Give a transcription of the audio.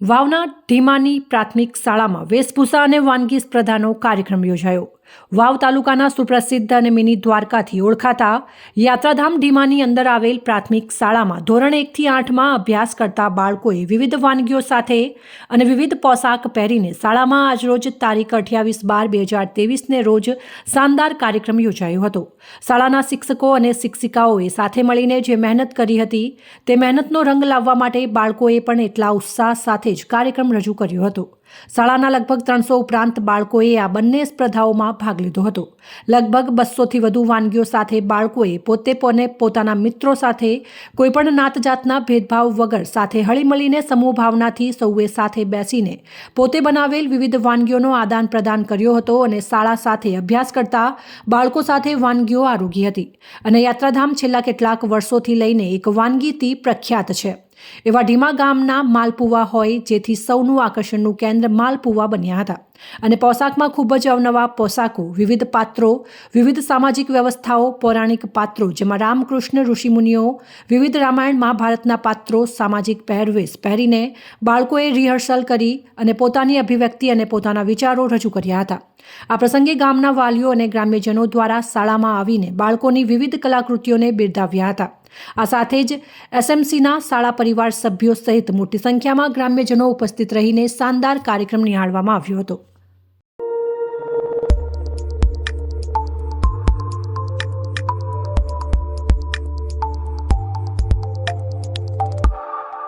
વાવના ઢીમાની પ્રાથમિક શાળામાં વેશભૂષા અને વાનગી સ્પર્ધાનો કાર્યક્રમ યોજાયો. વાવ તાલુકાના સુપ્રસિદ્ધ અને મિની દ્વારકાથી ઓળખાતા યાત્રાધામ ઢીમાની અંદર આવેલ પ્રાથમિક શાળામાં ધોરણ એકથી આઠમાં અભ્યાસ કરતા બાળકોએ વિવિધ વાનગીઓ સાથે અને વિવિધ પોશાક પહેરીને શાળામાં આજરોજ તારીખ અઠ્યાવીસ બાર બે હજાર તેવીસને રોજ શાનદાર કાર્યક્રમ યોજાયો હતો. શાળાના શિક્ષકો અને શિક્ષિકાઓએ સાથે મળીને જે મહેનત કરી હતી તે મહેનતનો રંગ લાવવા માટે બાળકોએ પણ એટલા ઉત્સાહ સાથે જ કાર્યક્રમ રજૂ કર્યો હતો. શાળાના લગભગ ત્રણસો ઉપરાંત બાળકોએ આ બંને સ્પર્ધાઓમાં ભાગ લીધો હતો. લગભગ બસોથી વધુ વાનગીઓ સાથે બાળકોએ પોતે પોને પોતાના મિત્રો સાથે, કોઈપણ નાતજાતના ભેદભાવ વગર સાથે હળીમળીને સમૂહ ભાવનાથી સૌએ સાથે બેસીને પોતે બનાવેલ વિવિધ વાનગીઓનો આદાન પ્રદાન કર્યો હતો અને શાળા સાથે અભ્યાસ કરતા બાળકો સાથે વાનગીઓ આરોગી હતી. અને યાત્રાધામ છેલ્લા કેટલાક વર્ષોથી લઈને એક વાનગીથી પ્રખ્યાત છે. એવા ઢીમા ગામના માલપુવા હોય જેથી સૌનું આકર્ષણનું કેન્દ્ર માલપુવા બન્યા હતા. અને પોશાકમાં ખૂબ જ અવનવા પોશાકો, વિવિધ પાત્રો, વિવિધ સામાજિક વ્યવસ્થાઓ, પૌરાણિક પાત્રો જેમાં રામકૃષ્ણ ઋષિમુનિઓ, વિવિધ રામાયણ મહાભારતના પાત્રો, સામાજિક પહેરવેશ પહેરીને બાળકોએ રિહર્સલ કરી અને પોતાની અભિવ્યક્તિ અને પોતાના વિચારો રજૂ કર્યા હતા. આ પ્રસંગે ગામના વાલીઓ અને ગ્રામ્યજનો દ્વારા શાળામાં આવીને બાળકોની વિવિધ કલાકૃતિઓને બિરદાવ્યા હતા. આ સાથે જ એસએમસીના શાળા પરિવાર સભ્યો સહિત મોટી સંખ્યામાં ગ્રામ્યજનો ઉપસ્થિત રહીને શાનદાર કાર્યક્રમ નિહાળવામાં આવ્યો હતો.